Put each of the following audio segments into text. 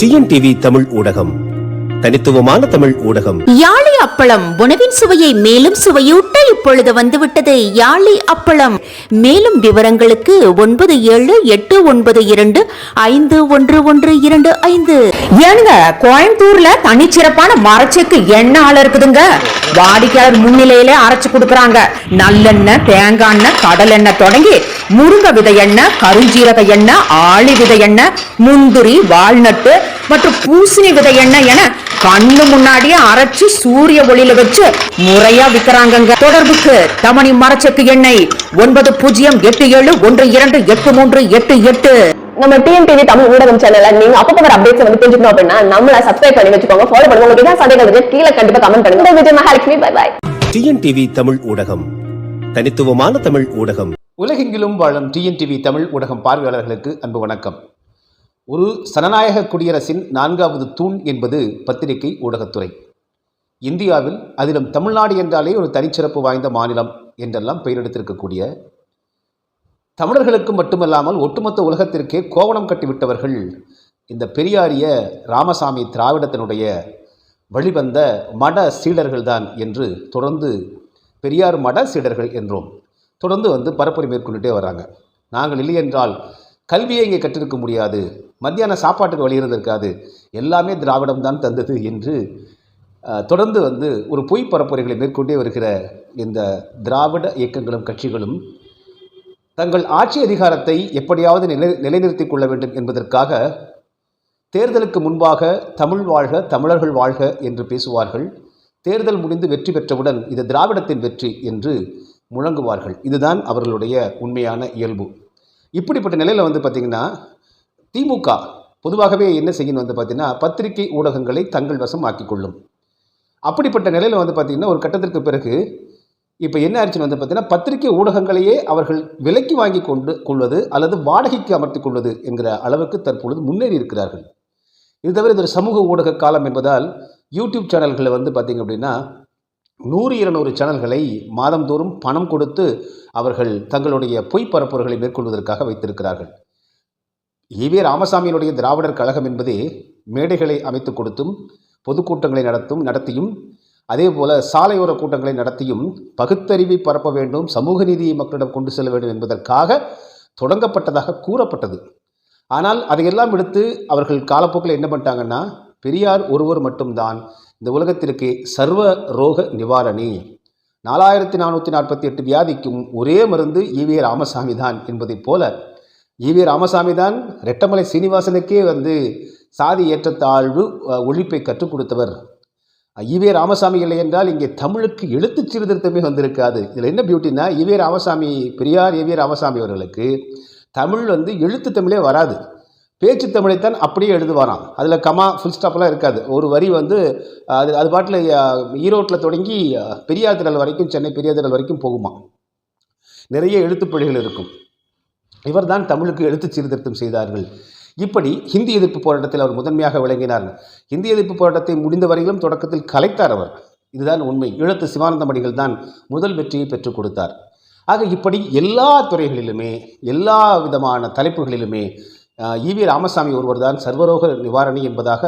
TNTV Tamil ஊடகம். தனித்துவமான தமிழ் ஊடகம். யாழி அப்பளம் உணவின் சுவையை மேலும் சுவையூட்ட இப்பொழுது வந்துவிட்டது யாழி அப்பளம். மேலும் விவரங்களுக்கு ஒன்பது ஏழு எட்டு ஒன்பது இரண்டு ஐந்து ஒன்று ஒன்று இரண்டு ஐந்து. ஏனுங்க கோயம்புத்தூர்ல தனிச்சிறப்பான மரச்செக்கு எண்ணெய் ஆள இருக்குதுங்க. வாடிக்கையாளர் முன்னிலையிலே அரைச்சு கொடுக்கறாங்க. நல்லெண்ணெய் தேங்காய் எண்ணெய் கடல் எண்ணெய் தொடங்கி முருங்கை விதை எண்ணெய் கருஞ்சீரக எண்ணெய் ஆளி விதை எண்ணெய் முந்திரி வால்நட்டு மற்றும் பூசணி விதை எண்ணெய் என கண்ணு முன்னாடியே அரைச்சு சூரிய ஒளியில வச்சு முறையா விக்கிறாங்கங்க. தொடர்புக்கு தமணி மரச்செக்கு எண்ணெய் ஒன்பது பூஜ்ஜியம் எட்டு ஏழு ஒன்று இரண்டு எட்டு மூன்று எட்டு எட்டு. நம்ம டிஎன்டிவி தமிழ் ஊடகம் சேனல்ல நீங்க அப்பப்போ வர அப்டேட்ஸ் வந்து தெரிஞ்சுக்கணும் அப்படின்னா நம்மள சப்ஸ்கிரைப் பண்ணி வச்சுக்கோங்க. ஃபாலோ பண்ணுங்க. உங்களுக்கு ஏதாவது சந்தேகம் இருக்கு கீழே கண்டிப்பா கமெண்ட் பண்ணுங்க. இந்த Vijay Mahalakshmi. Bye bye TNTV Tamil ஊடகம். தனித்துவமான தமிழ் ஊடகம். உலகெங்கிலும் வாழும் டிஎன்டிவி தமிழ் ஊடகம் பார்வையாளர்களுக்கு அன்பு வணக்கம். ஒரு சனநாயக குடியரசின் நான்காவது தூண் என்பது பத்திரிகை ஊடகத்துறை. இந்தியாவில் அதிலும் தமிழ்நாடு என்றாலே ஒரு தனிச்சிறப்பு வாய்ந்த மாநிலம் என்றெல்லாம் பெயரெடுத்திருக்கக்கூடிய தமிழர்களுக்கு மட்டுமல்லாமல் ஒட்டுமொத்த உலகத்திற்கே கோவணம் கட்டிவிட்டவர்கள் இந்த பெரியாரிய ராமசாமி திராவிடத்தினுடைய வழிவந்த மட சீடர்கள்தான் என்று தொடர்ந்து பெரியார் மட சீடர்கள் என்றோம். தொடர்ந்து வந்து பரப்புரை மேற்கொண்டுட்டே வராங்க. நாங்கள் இல்லை என்றால் கல்வியை இங்கே கற்றிருக்க முடியாது. மத்தியான சாப்பாட்டுக்கு வழி இருந்திருக்காது. எல்லாமே திராவிடம் தான் தந்தது என்று தொடர்ந்து வந்து ஒரு பொய் பரப்புரைகளை மேற்கொண்டே வருகிற இந்த திராவிட இயக்கங்களும் கட்சிகளும் தங்கள் ஆட்சி அதிகாரத்தை எப்படியாவது நிலை நிலைநிறுத்திக் கொள்ள வேண்டும் என்பதற்காக தேர்தலுக்கு முன்பாக தமிழ் வாழ்க தமிழர்கள் வாழ்க என்று பேசுவார்கள். தேர்தல் முடிந்து வெற்றி பெற்றவுடன் இது திராவிடத்தின் வெற்றி என்று முழங்குவார்கள். இதுதான் அவர்களுடைய உண்மையான இயல்பு. இப்படிப்பட்ட நிலையில் வந்து பார்த்திங்கன்னா திமுக பொதுவாகவே என்ன செய்யணும் வந்து பார்த்திங்கன்னா பத்திரிகை ஊடகங்களை தங்கள் வசம் ஆக்கிக்கொள்ளும். அப்படிப்பட்ட நிலையில் வந்து பார்த்திங்கன்னா ஒரு கட்டத்திற்கு பிறகு இப்போ என்ன ஆச்சுன்னு வந்து பார்த்தீங்கன்னா பத்திரிகை ஊடகங்களையே அவர்கள் விலைக்கு வாங்கி கொண்டு கொள்வது அல்லது வாடகைக்கு அமர்த்திக் கொள்வது என்கிற அளவுக்கு தற்பொழுது முன்னேறி இருக்கிறார்கள். இது தவிர இது ஒரு சமூக ஊடக காலம் என்பதால் யூடியூப் சேனல்களை வந்து பார்த்திங்க அப்படின்னா நூறு இருநூறு சேனல்களை மாதந்தோறும் பணம் கொடுத்து அவர்கள் தங்களுடைய பொய் பரப்புரைகளை மேற்கொள்வதற்காக வைத்திருக்கிறார்கள். ஈவே ராமசாமியினுடைய திராவிடர் கழகம் என்பதே மேடைகளை அமைத்து கொடுத்தும் பொதுக்கூட்டங்களை நடத்தும் நடத்தியும் அதே போல சாலையோர கூட்டங்களை நடத்தியும் பகுத்தறிவை பரப்ப வேண்டும் சமூக நீதியை மக்களிடம் கொண்டு செல்ல வேண்டும் என்பதற்காக தொடங்கப்பட்டதாக கூறப்பட்டது. ஆனால் அதையெல்லாம் எடுத்து அவர்கள் காலப்போக்கில் என்ன பண்ணிட்டாங்கன்னா பெரியார் ஒருவர் மட்டும்தான் இந்த உலகத்திற்கு சர்வ ரோக நிவாரணி. நாலாயிரத்தி நானூற்றி நாற்பத்தி எட்டு வியாதிக்கும் ஒரே மருந்து ஈவே ராமசாமி தான் என்பதைப் போல ஈவி ராமசாமி தான் ரெட்டமலை சீனிவாசனுக்கே வந்து சாதி ஏற்றத்தாழ்வு ஒழிப்பை கற்றுக் கொடுத்தவர். ஈவே ராமசாமி இல்லை என்றால் இங்கே தமிழுக்கு எழுத்து சீர்திருத்தமே வந்திருக்காது. இதில் என்ன பியூட்டினா ஈவே ராமசாமி பெரியார் ஈவே ராமசாமி அவர்களுக்கு தமிழ் வந்து எழுத்து தமிழே வராது. பேச்சு தமிழைத்தான் அப்படியே எழுதுவாராம். அதில் கமா ஃபுல் ஸ்டாப்லாம் இருக்காது. ஒரு வரி வந்து அது அது பாட்டில் ஈரோட்டில் தொடங்கி அஹ், பெரியார் திடல் வரைக்கும் சென்னை பெரியார் திடல் வரைக்கும் போகுமா? நிறைய எழுத்துப்பிழைகள் இருக்கும். இவர்தான் தமிழுக்கு எழுத்து சீர்திருத்தம் செய்தார்கள். இப்படி ஹிந்தி எதிர்ப்பு போராட்டத்தில் அவர் முதன்மையாக விளங்கினார். ஹிந்தி எதிர்ப்பு போராட்டத்தை முடிந்த வரையிலும் தொடக்கத்தில் கலைத்தார் அவர். இதுதான் உண்மை. இழத்து சிவானந்தமணிகள் தான் முதல் வெற்றியை பெற்றுக் கொடுத்தார். ஆக இப்படி எல்லா துறைகளிலுமே எல்லா விதமான தலைப்புகளிலுமே ஈவி ராமசாமி ஒருவர் தான் சர்வரோக நிவாரணி என்பதாக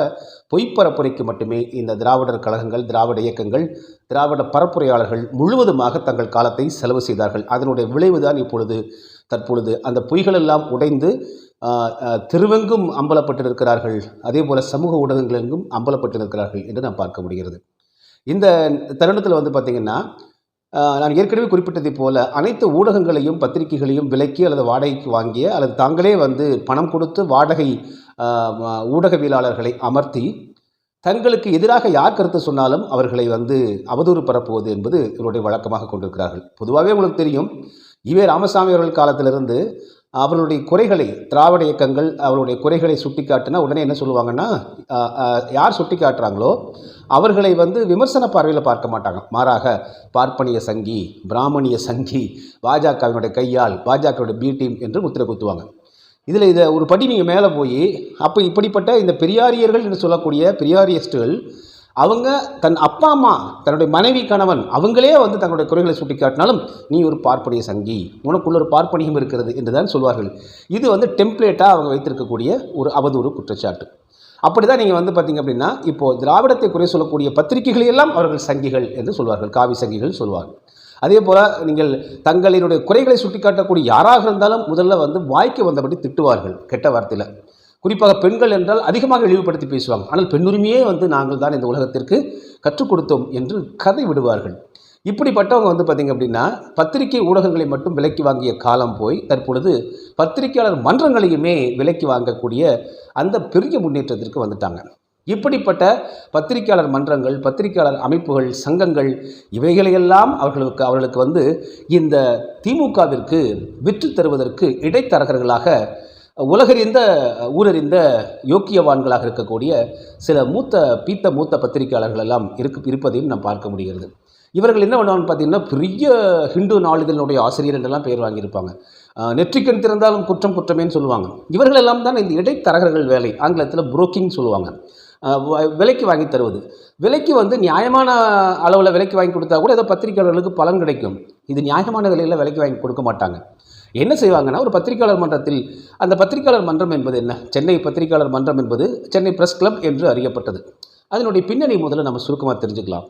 பொய்ப்பரப்புரைக்கு மட்டுமே இந்த திராவிடர் கழகங்கள் திராவிட இயக்கங்கள் திராவிட பரப்புரையாளர்கள் முழுவதுமாக தங்கள் காலத்தை செலவு செய்தார்கள். அதனுடைய விளைவுதான் இப்பொழுது தற்பொழுது அந்த பொய்களெல்லாம் உடைந்து திருவெங்கும் அம்பலப்பட்டிருக்கிறார்கள். அதே போல் சமூக ஊடகங்களெங்கும் அம்பலப்பட்டிருக்கிறார்கள் என்று நாம் பார்க்க முடிகிறது. இந்த தருணத்தில் வந்து பார்த்திங்கன்னா நான் ஏற்கனவே குறிப்பிட்டதைப் போல அனைத்து ஊடகங்களையும் பத்திரிகைகளையும் விலக்கி அல்லது வாடகைக்கு வாங்கிய அல்லது தாங்களே வந்து பணம் கொடுத்து வாடகை ஊடகவியலாளர்களை அமர்த்தி தங்களுக்கு எதிராக யார் கருத்து சொன்னாலும் அவர்களை வந்து அவதூறு பரப்புவது என்பது இவருடைய வழக்கமாக கொண்டிருக்கிறார்கள். பொதுவாகவே உங்களுக்கு தெரியும் ஈவே ராமசாமி அவர்கள் காலத்திலிருந்து அவளுடைய குறைகளை திராவிட இயக்கங்கள் அவளுடைய குறைகளை சுட்டிக்காட்டினா உடனே என்ன சொல்லுவாங்கன்னா யார் சுட்டி காட்டுறாங்களோ அவர்களை வந்து விமர்சன பார்வையில் பார்க்க மாட்டாங்க. மாறாக பார்ப்பனிய சங்கி பிராமணிய சங்கி பாஜகவினுடைய கையால் பாஜகவுடைய பி டீம் என்று முத்திரை குத்துவாங்க. இதில் இதை ஒரு படி நீங்கள் மேலே போய் அப்போ இப்படிப்பட்ட இந்த பெரியாரியர்கள் என்று சொல்லக்கூடிய பெரியாரியஸ்டுகள் அவங்க தன் அப்பா அம்மா தன்னுடைய மனைவி கணவன் அவங்களே வந்து தங்களுடைய குறைகளை சுட்டிக்காட்டினாலும் நீ ஒரு பார்ப்பனிய சங்கி. உனக்குள்ள ஒரு பார்ப்பனியம் இருக்கிறது என்று தான் சொல்வார்கள். இது வந்து டெம்ப்ளேட்டாக அவங்க வைத்திருக்கக்கூடிய ஒரு அவதூறு குற்றச்சாட்டு. அப்படி தான் நீங்கள் வந்து பார்த்தீங்க அப்படின்னா இப்போது திராவிடத்தை குறை சொல்லக்கூடிய பத்திரிகைகளையெல்லாம் அவர்கள் சங்கிகள் என்று சொல்வார்கள். காவி சங்கிகள் சொல்வார்கள். அதே போல் நீங்கள் தங்களினுடைய குறைகளை சுட்டிக்காட்டக்கூடிய யாராக இருந்தாலும் முதல்ல வந்து வாய்க்கு வந்தபடி திட்டுவார்கள். கெட்ட வார்த்தையில். குறிப்பாக பெண்கள் என்றால் அதிகமாக இழிவுபடுத்தி பேசுவாங்க. ஆனால் பெண்ணுரிமையே வந்து நாங்கள் தான் இந்த உலகத்திற்கு கற்றுக் கொடுத்தோம் என்று கதை விடுவார்கள். இப்படிப்பட்டவங்க வந்து பார்த்திங்க அப்படின்னா பத்திரிகை ஊடகங்களை மட்டும் விலக்கி வாங்கிய காலம் போய் தற்பொழுது பத்திரிகையாளர் மன்றங்களையுமே விலக்கி வாங்கக்கூடிய அந்த பெரிய முன்னேற்றத்திற்கு வந்துட்டாங்க. இப்படிப்பட்ட பத்திரிகையாளர் மன்றங்கள் பத்திரிகையாளர் அமைப்புகள் சங்கங்கள் இவைகளையெல்லாம் அவர்களுக்கு அவர்களுக்கு வந்து இந்த திமுகவிற்கு விற்று தருவதற்கு இடைத்தரகர்களாக உலகறிந்த ஊரறிந்த யோக்கியவான்களாக இருக்கக்கூடிய சில மூத்த பீத்த மூத்த பத்திரிகையாளர்கள் எல்லாம் இருக்கு இருப்பதையும் நாம் பார்க்க முடிகிறது. இவர்கள் என்ன பண்ணுவாங்கன்னு பார்த்தீங்கன்னா பெரிய ஹிந்து நாளிதழினுடைய ஆசிரியர் என்றெல்லாம் பெயர் வாங்கியிருப்பாங்க. நெற்றிக்கண் திறந்தாலும் குற்றம் குற்றமேன்னு சொல்லுவாங்க. இவர்கள் எல்லாம் தான் இந்த இடைத்தரகர்கள் வேலை ஆங்கிலத்தில் புரோக்கிங் சொல்லுவாங்க. வ- விலைக்கு வாங்கி தருவது. விலைக்கு வந்து நியாயமான அளவில் விலைக்கு வாங்கி கொடுத்தா கூட ஏதோ பத்திரிகையாளர்களுக்கு பலன் கிடைக்கும். இது நியாயமான விலையில் விலைக்கு வாங்கி கொடுக்க மாட்டாங்க. என்ன செய்வாங்கன்னா ஒரு பத்திரிகையாளர் மன்றத்தில் அந்த பத்திரிகையாளர் மன்றம் என்பது என்ன? சென்னை பத்திரிகையாளர் மன்றம் என்பது சென்னை பிரஸ் கிளப் என்று அறியப்பட்டது. அதனுடைய பின்னணி முதல்ல நம்ம சுருக்கமாக தெரிஞ்சுக்கலாம்.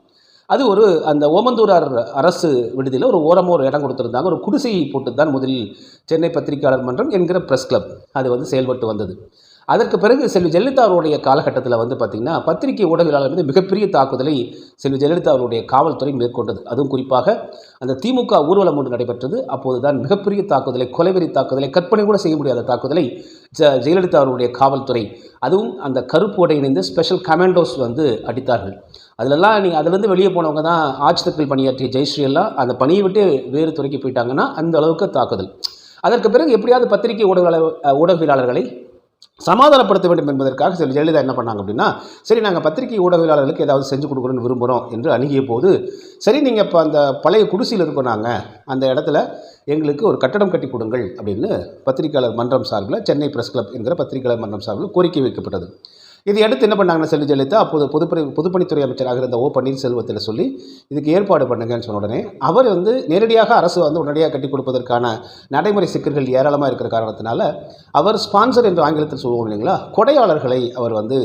அது ஒரு அந்த ஓமந்தூரார் அரசு விடுதியில் ஒரு ஓரமாக ஒரு இடம் கொடுத்துருந்தாங்க. ஒரு குடிசையை போட்டு தான் முதலில் சென்னை பத்திரிகையாளர் மன்றம் என்கிற பிரஸ் கிளப் அது வந்து செயல்பட்டு வந்தது. அதற்கு பிறகு செல்வி ஜெயலலிதா அவருடைய காலகட்டத்தில் வந்து பார்த்திங்கன்னா பத்திரிகை ஊடகவியலாளர் மீது மிகப்பெரிய தாக்குதலை செல்வி ஜெயலலிதா அவருடைய காவல்துறை மேற்கொண்டது. அதுவும் குறிப்பாக அந்த திமுக ஊர்வலம் ஒன்று நடைபெற்றது. அப்போது தான் மிகப்பெரிய தாக்குதலை கொலைவெறி தாக்குதலை கற்பனை கூட செய்ய முடியாத தாக்குதலை ஜ ஜெயலலிதா அவருடைய காவல்துறை அதுவும் அந்த கருப்பு உடை இணைந்து ஸ்பெஷல் கமாண்டோஸ் வந்து அடித்தார்கள். அதிலெல்லாம் நீங்கள் அதிலிருந்து வெளியே போனவங்க தான் ஆட்சி தக்கில் பணியாற்றிய ஜெயஸ்ரீ எல்லாம் அந்த பணியை விட்டு வேறு துறைக்கு போயிட்டாங்கன்னா அந்த அளவுக்கு தாக்குதல். அதற்கு பிறகு எப்படியாவது பத்திரிகை ஊடக ஊடகவியலாளர்களை சமாதானப்படுத்த வேண்டும் என்பதற்காக சில ஜெயலலிதா என்ன பண்ணாங்க அப்படின்னா சரி நாங்கள் பத்திரிகை ஊடகவியலாளர்களுக்கு ஏதாவது செஞ்சு கொடுக்கணும்னு விரும்புகிறோம் என்று அணுகிய போது சரி நீங்கள் இப்போ அந்த பழைய குடிசையில் இருக்கோம் நாங்கள் அந்த இடத்துல எங்களுக்கு ஒரு கட்டடம் கட்டி கொடுங்கள் அப்படின்னு பத்திரிகையாளர் மன்றம் சார்பில் சென்னை பிரஸ் கிளப் என்கிற பத்திரிகையாளர் மன்றம் சார்பில் கோரிக்கை வைக்கப்பட்டது. இதையடுத்து என்ன பண்ணாங்கன்னா செல்வி ஜெயலலிதா அப்போது பொதுப்பணி பொதுப்பணித்துறை அமைச்சராக இருந்த ஓ பன்னீர்செல்வத்தில் சொல்லி இதுக்கு ஏற்பாடு பண்ணுங்கன்னு சொன்ன உடனே அவர் வந்து நேரடியாக அரசு வந்து உடனடியாக கட்டி கொடுப்பதற்கான நடைமுறை சிக்கல்கள் ஏராளமாக இருக்கிற காரணத்தினால அவர் ஸ்பான்சர் என்று ஆங்கிலத்தில் சொல்லுவோம் இல்லைங்களா கொடையாளர்களை அவர் வந்து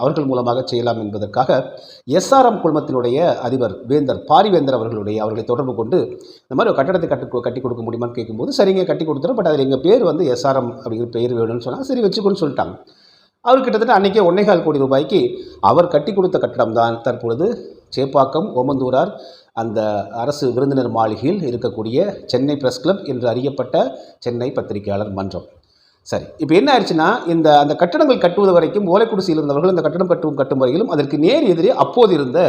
அவர்கள் மூலமாக செய்யலாம் என்பதற்காக எஸ்ஆர்எம் குழுமத்தினுடைய அதிபர் வேந்தர் பாரிவேந்தர் அவர்களுடைய அவர்களை தொடர்பு கொண்டு இந்த மாதிரி ஒரு கட்டடத்தை கட்டி கட்டி கொடுக்க முடியுமான்னு கேட்கும்போது சரிங்க கட்டி கொடுத்துரும் பட் அதில் எங்கள் பேர் வந்து எஸ்ஆர்எம் அப்படிங்கிற பேர் வேணும்னு சொன்னாங்க சரி வச்சுக்கோன்னு சொல்லிட்டாங்க. அவர் கிட்டத்தட்ட அன்றைக்கே ஒன்னேகால் கோடி ரூபாய்க்கு அவர் கட்டி கொடுத்த கட்டடம் தான். தற்பொழுது சேப்பாக்கம் ஓமந்தூரார் அந்த அரசு விருந்தினர் மாளிகையில் இருக்கக்கூடிய சென்னை பிரஸ் கிளப் என்று அறியப்பட்ட சென்னை பத்திரிகையாளர் மன்றம். சரி இப்போ என்ன ஆயிடுச்சுன்னா இந்த அந்த கட்டடங்கள் கட்டுவது வரைக்கும் ஓலைக்குடிசையில் இருந்தவர்கள் இந்த கட்டடம் கட்டும் கட்டும் வரையிலும் அதற்கு நேர் எதிரே அப்போது இருந்த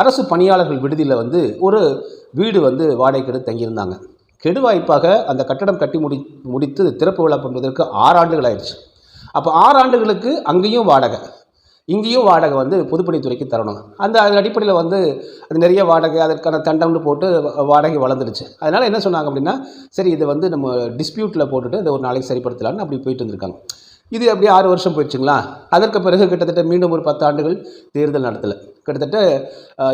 அரசு பணியாளர்கள் விடுதியில் வந்து ஒரு வீடு வந்து வாடகைக்கு எடுத்து தங்கியிருந்தாங்க. கெடுவாய்ப்பாக அந்த கட்டடம் கட்டி முடி முடித்து திறப்பு விழா பண்ணுவதற்கு ஆறு ஆண்டுகள் ஆயிடுச்சு. அப்போ ஆறு ஆண்டுகளுக்கு அங்கேயும் வாடகை. இங்கேயும் வாடகை வந்து பொதுப்பணித்துறைக்கு தரணும். அந்த அது அடிப்படையில் வந்து அது நிறைய வாடகை அதற்கான தண்டம்னு போட்டு வாடகை வளர்ந்துடுச்சு. அதனால் என்ன சொன்னாங்க அப்படின்னா சரி இதை வந்து நம்ம டிஸ்பியூட்டில் போட்டுட்டு இதை ஒரு நாளைக்கு சரிப்படுத்தலாம்னு அப்படி போயிட்டு இருந்திருக்காங்க. இது அப்படியே ஆறு வருஷம் போயிடுச்சுங்களா? அதற்கு பிறகு கிட்டத்தட்ட மீண்டும் ஒரு பத்து ஆண்டுகள் தேர்தல் நடத்தலை. கிட்டத்தட்ட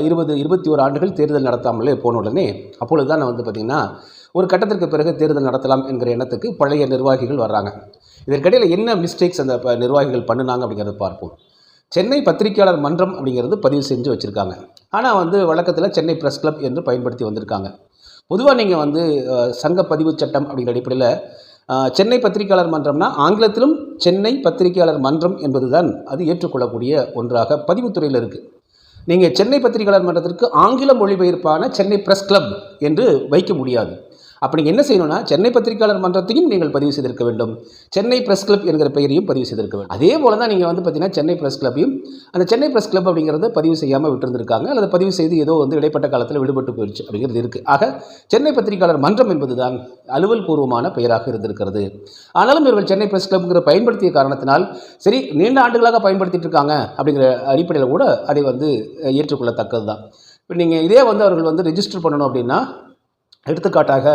இருபது இருபத்தி ஒரு ஆண்டுகள் தேர்தல் நடத்தாமலே போன உடனே அப்பொழுது தான் வந்து பார்த்திங்கன்னா ஒரு கட்டத்திற்கு பிறகு தேர்தல் நடத்தலாம் என்கிற எண்ணத்துக்கு பழைய நிர்வாகிகள் வர்றாங்க. இதற்கிடையில் என்ன மிஸ்டேக்ஸ் அந்த ப- நிர்வாகிகள் பண்ணினாங்க அப்படிங்கிறத பார்ப்போம். சென்னை பத்திரிகையாளர் மன்றம் அப்படிங்கிறது பதிவு செஞ்சு வச்சுருக்காங்க. ஆனால் வந்து வழக்கத்தில் சென்னை ப்ரெஸ் கிளப் என்று பயன்படுத்தி வந்திருக்காங்க. பொதுவாக நீங்கள் வந்து சங்க பதிவு சட்டம் அப்படிங்கிற அடிப்படையில் சென்னை பத்திரிகையாளர் மன்றம்னா ஆங்கிலத்திலும் சென்னை பத்திரிகையாளர் மன்றம் என்பதுதான் அது ஏற்றுக்கொள்ளக்கூடிய ஒன்றாக பதிவுத்துறையில் இருக்குது நீங்கள் சென்னை பத்திரிகையாளர் மன்றத்திற்கு ஆங்கில மொழிபெயர்ப்பான சென்னை பிரஸ் கிளப் என்று வைக்க முடியாது. அப்போ நீங்கள் என்ன செய்யணும்னா சென்னை பத்திரிகையாளர் மன்றத்தையும் நீங்கள் பதிவு செய்திருக்க வேண்டும். சென்னை பிரஸ் கிளப் என்கிற பெயரையும் பதிவு செய்திருக்க வேண்டும். அதே போல தான் நீங்கள் வந்து பார்த்தீங்கன்னா சென்னை பிரஸ் கிளப்பையும் அந்த சென்னை பிரஸ் கிளப் அப்படிங்கிறத பதிவு செய்யாமல் விட்டுருந்துருக்காங்க. அல்லது பதிவு செய்து ஏதோ வந்து இடைப்பட்ட காலத்தில் விடுபட்டு போயிடுச்சு அப்படிங்கிறது இருக்குது ஆக சென்னை பத்திரிகையாளர் மன்றம் என்பதுதான் அலுவல் பூர்வமான பெயராக இருந்திருக்கிறது. ஆனாலும் இவர்கள் சென்னை பிரஸ் கிளப்ங்கிற பயன்படுத்திய காரணத்தினால் சரி நீண்ட ஆண்டுகளாக பயன்படுத்திட்டு இருக்காங்க அப்படிங்கிற அடிப்படையில் கூட அதை வந்து ஏற்றுக்கொள்ளத்தக்கது தான் இப்போ நீங்கள் இதே வந்து அவர்கள் வந்து ரெஜிஸ்டர் பண்ணணும் அப்படின்னா எடுத்துக்காட்டாக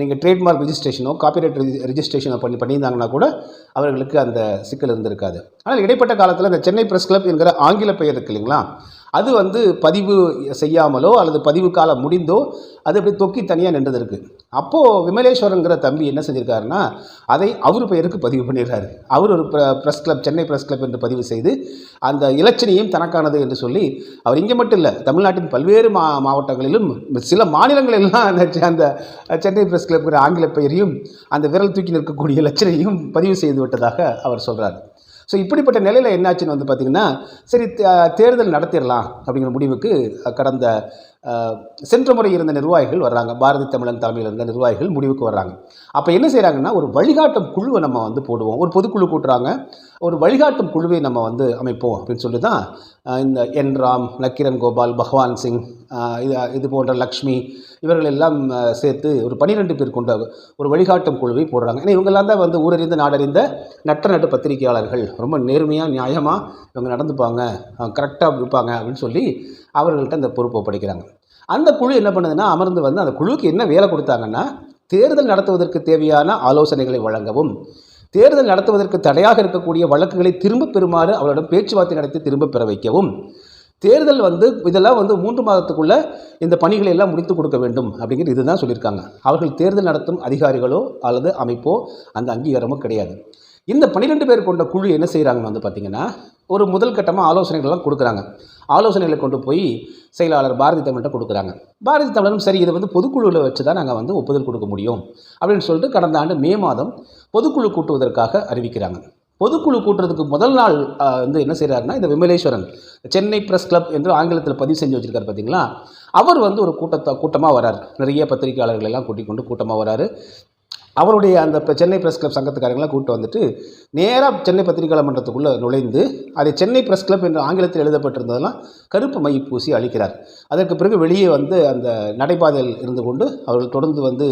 நீங்கள் ட்ரேட்மார்க் ரிஜிஸ்ட்ரேஷனோ காப்பிரைட் ரிஜிஸ்ட்ரேஷனோ பண்ணி பண்ணியிருந்தாங்கன்னா கூட அவர்களுக்கு அந்த சிக்கல் இருந்திருக்காது. ஆனால் இடைப்பட்ட காலத்தில் இந்த சென்னை பிரஸ் கிளப் என்கிற ஆங்கில பெயர் இருக்கு இல்லைங்களா? அது வந்து பதிவு செய்யாமலோ அல்லது பதிவு காலம் முடிந்தோ அது அப்படி தொக்கி தனியாக நின்றது இருக்குது அப்போது விமலேஸ்வரங்கிற தம்பி என்ன செஞ்சிருக்காருன்னா அதை அவர் பெயருக்கு பதிவு பண்ணிடுறாரு. அவர் ஒரு press club Chennai press club என்று பதிவு செய்து அந்த இலச்சினையும் தனக்கானது என்று சொல்லி அவர் இங்கே மட்டும் இல்லை தமிழ்நாட்டின் பல்வேறு மா மாவட்டங்களிலும் சில மாநிலங்களெல்லாம் அந்த அந்த சென்னை ப்ரெஸ் கிளப்புங்கிற ஆங்கில பெயரையும் அந்த விரல் தூக்கி நிற்கக்கூடிய இலச்சினையும் பதிவு செய்து விட்டதாக அவர் சொல்கிறார் ஸோ இப்படிப்பட்ட நிலையில் என்னாச்சுன்னு வந்து பார்த்திங்கன்னா சரி தே- தேர்தல் நடத்திடலாம் அப்படிங்கிற முடிவுக்கு கடந்த சென்ற முறை இருந்த நிர்வாகிகள் வர்றாங்க. பாரதி தமிழன் தலைமையில் இருந்த நிர்வாகிகள் முடிவுக்கு வர்றாங்க. அப்போ என்ன செய்கிறாங்கன்னா ஒரு வழிகாட்டும் குழுவை நம்ம வந்து போடுவோம். ஒரு பொதுக்குழு கூட்டுறாங்க. ஒரு வழிகாட்டும் குழுவை நம்ம வந்து அமைப்போம் அப்படின்னு சொல்லி தான் இந்த என் ராம் நக்கிரன் கோபால் பகவான் சிங் இது இது போன்ற லக்ஷ்மி இவர்கள் எல்லாம் சேர்த்து ஒரு பன்னிரெண்டு பேர் கொண்ட ஒரு வழிகாட்டும் குழுவை போடுறாங்க. ஏன்னா இவங்கெல்லாம் தான் வந்து ஊரறிந்த நாடறிந்த நட்ட நட்டு பத்திரிகையாளர்கள். ரொம்ப நேர்மையாக நியாயமாக இவங்க நடந்துப்பாங்க. கரெக்டாக இருப்பாங்க அப்படின்னு சொல்லி அவர்கள்ட்ட அந்த பொறுப்பை ஒப்படைக்கிறாங்க. அந்த குழு என்ன பண்ணுதுன்னா அமர்ந்து வந்து அந்த குழுவுக்கு என்ன வேலை கொடுத்தாங்கன்னா தேர்தல் நடத்துவதற்கு தேவையான ஆலோசனைகளை வழங்கவும் தேர்தல் நடத்துவதற்கு தடையாக இருக்கக்கூடிய வழக்குகளை திரும்ப பெறுமாறு அவரிடம் பேச்சுவார்த்தை நடத்தி திரும்ப பெற வைக்கவும் தேர்தல் வந்து இதெல்லாம் வந்து மூன்று மாதத்துக்குள்ள இந்த பணிகளை எல்லாம் முடித்து கொடுக்க வேண்டும் அப்படிங்கிறது இதுதான் சொல்லியிருக்காங்க. அவர்கள் தேர்தல் நடத்தும் அதிகாரிகளோ அல்லது அமைப்போ அந்த அங்கீகாரமோ கிடையாது. இந்த பன்னிரெண்டு பேர் கொண்ட குழு என்ன செய்கிறாங்கன்னு வந்து பார்த்திங்கன்னா ஒரு முதல் கட்டமாக ஆலோசனைகள்லாம் கொடுக்குறாங்க. ஆலோசனைகளை கொண்டு போய் செயலாளர் பாரதி தமிழ்கிட்ட கொடுக்குறாங்க. பாரதி தமிழரும் சரி இதை வந்து பொதுக்குழுவில் வச்சு தான் நாங்கள் வந்து ஒப்புதல் கொடுக்க முடியும் அப்படின்னு சொல்லிட்டு கடந்த ஆண்டு மே மாதம் பொதுக்குழு கூட்டுவதற்காக அறிவிக்கிறாங்க. பொதுக்குழு கூட்டுறதுக்கு முதல் நாள் வந்து என்ன செய்கிறாருன்னா இந்த விமலேஸ்வரன் சென்னை பிரஸ் கிளப் என்று ஆங்கிலத்தில் பதிவு செஞ்சு வச்சுருக்காரு பார்த்தீங்களா அவர் வந்து ஒரு கூட்டத்தை கூட்டமாக வரார். நிறைய பத்திரிகையாளர்கள் எல்லாம் கூட்டிக் கொண்டு கூட்டமாக வராரு. அவருடைய அந்த சென்னை பிரஸ் கிளப் சங்கத்துக்காரங்களாம் கூப்பிட்டு வந்துட்டு நேராக சென்னை பத்திரிகையாளர் மன்றத்துக்குள்ளே நுழைந்து அதை சென்னை பிரஸ் கிளப் என்று ஆங்கிலத்தில் எழுதப்பட்டிருந்ததெல்லாம் கருப்பு மை பூசி அழிக்கிறார். அதற்கு பிறகு வெளியே வந்து அந்த நடைபாதையில் இருந்து கொண்டு அவர்கள் தொடர்ந்து வந்து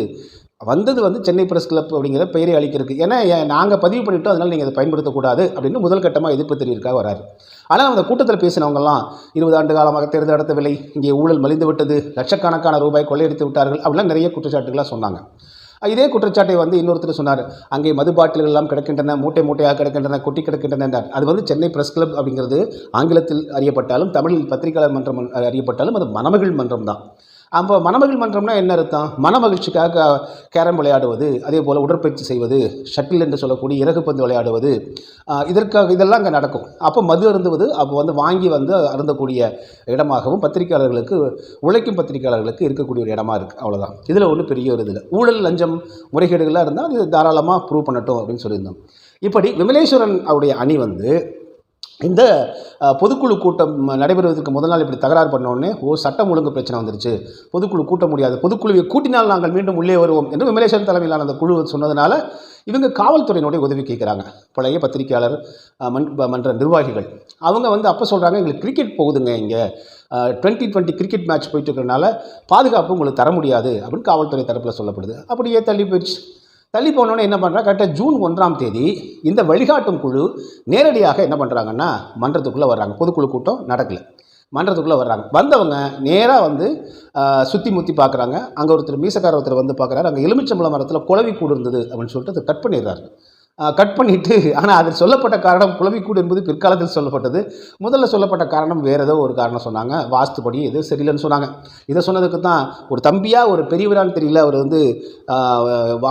வந்தது வந்து சென்னை பிரஸ் கிளப் அப்படிங்கிற பெயரை அளிக்கிறதுக்கு ஏன்னா நாங்கள் பதிவு பண்ணிவிட்டோம் அதனால் நீங்கள் அதை பயன்படுத்தக்கூடாது அப்படின்னு முதல் கட்டமாக எதிர்ப்பு தெரிவிக்காக வராரு. ஆனால் அந்த கூட்டத்தில் பேசினவங்கலாம் இருபது ஆண்டு காலமாக தேர்தல் நடத்தவில்லை இங்கே ஊழல் மலிந்து விட்டது லட்சக்கணக்கான ரூபாய் கொள்ளையடித்து விட்டார்கள் அப்படிலாம் நிறைய குற்றச்சாட்டுகளாக சொன்னாங்க. இதே குற்றச்சாட்டை வந்து இன்னொருத்தர் சொன்னார். அங்கே மது பாட்டில்கள் எல்லாம் கிடக்கின்றன மூட்டை மூட்டையாக கிடக்கின்றன கொட்டி கிடக்கின்றன என்றார். அது வந்து சென்னை பிரஸ் கிளப் அப்படிங்கிறது ஆங்கிலத்தில் அறியப்பட்டாலும் தமிழில் பத்திரிகையாளர் மன்றம் அறியப்பட்டாலும் அது மணமகள் மன்றம் தான் அப்போ மனமகிழ் மன்றம்னா என்ன அர்த்தம்? மன மகிழ்ச்சிக்காக கேரம் விளையாடுவது அதே போல் உடற்பயிற்சி செய்வது ஷட்டில் என்று சொல்லக்கூடிய இறகுப்பந்து விளையாடுவது இதற்காக இதெல்லாம் அங்கே நடக்கும். அப்போ மது அருந்துவது அப்போ வந்து வாங்கி வந்து அருந்தக்கூடிய இடமாகவும் பத்திரிகையாளர்களுக்கு உழைக்கும் பத்திரிகையாளர்களுக்கு இருக்கக்கூடிய ஒரு இடமா இருக்குது அவ்வளோதான் இதில் ஒன்றும் பெரிய ஒரு இதில் ஊழல் லஞ்சம் முறைகேடுகளாக இருந்தால் அது தாராளமாக ப்ரூவ் பண்ணட்டும் அப்படின்னு சொல்லியிருந்தோம். இப்படி விமலேஸ்வரன் அவருடைய அணி வந்து இந்த பொதுக்குழு கூட்டம் நடைபெறுவதற்கு முதல் நாள் இப்படி தகராறு பண்ணோடனே ஓ சட்டம் ஒழுங்கு பிரச்சனை வந்துருச்சு. பொதுக்குழு கூட்ட முடியாது. பொதுக்குழுவை கூட்டினால் நாங்கள் மீண்டும் உள்ளே வருவோம் என்று விமலேஸ்வரன் தலைமையிலான அந்த குழு சொன்னதுனால இவங்க காவல்துறையினுடைய உதவி கேட்குறாங்க. பழைய பத்திரிகையாளர் மன் மன்ற நிர்வாகிகள். அவங்க வந்து அப்போ சொல்கிறாங்க எங்களுக்கு கிரிக்கெட் போகுதுங்க இங்கே. டுவெண்ட்டி டுவெண்ட்டி கிரிக்கெட் மேட்ச் போயிட்டு இருக்கிறனால பாதுகாப்பு உங்களுக்கு தர முடியாது அப்படின்னு காவல்துறை தரப்பில் சொல்லப்படுது. அப்படியே தள்ளி போயிடுச்சு. தள்ளி போனோன்னே என்ன பண்ணுறா கரெக்டாக ஜூன் ஒன்றாம் தேதி இந்த வழிகாட்டும் குழு நேரடியாக என்ன பண்ணுறாங்கன்னா மன்றத்துக்குள்ளே வர்றாங்க. பொதுக்குழு கூட்டம் நடக்கலை. மன்றத்துக்குள்ளே வர்றாங்க. வந்தவங்க நேராக வந்து சுற்றி முற்றி பார்க்குறாங்க அங்கே ஒருத்தர் மீசக்கார ஒருத்தர் வந்து பார்க்குறாரு அங்கே எலுமிச்சம்பழம் மரத்தில் குழவி கூடு இருந்தது அப்படின்னு சொல்லிட்டு அதை கட் பண்ணிடுறாரு. கட் பண்ணிவிட்டு ஆனால் அதில் சொல்லப்பட்ட காரணம் குழவிக்கூடு என்பது பிற்காலத்தில் சொல்லப்பட்டது. முதல்ல சொல்லப்பட்ட காரணம் வேறு ஏதோ ஒரு காரணம் சொன்னாங்க. வாஸ்துபடி எது சரியில்லைன்னு சொன்னாங்க. இதை சொன்னதுக்கு தான் ஒரு தம்பியாக ஒரு பெரியவரான்னு தெரியல அவர் வந்து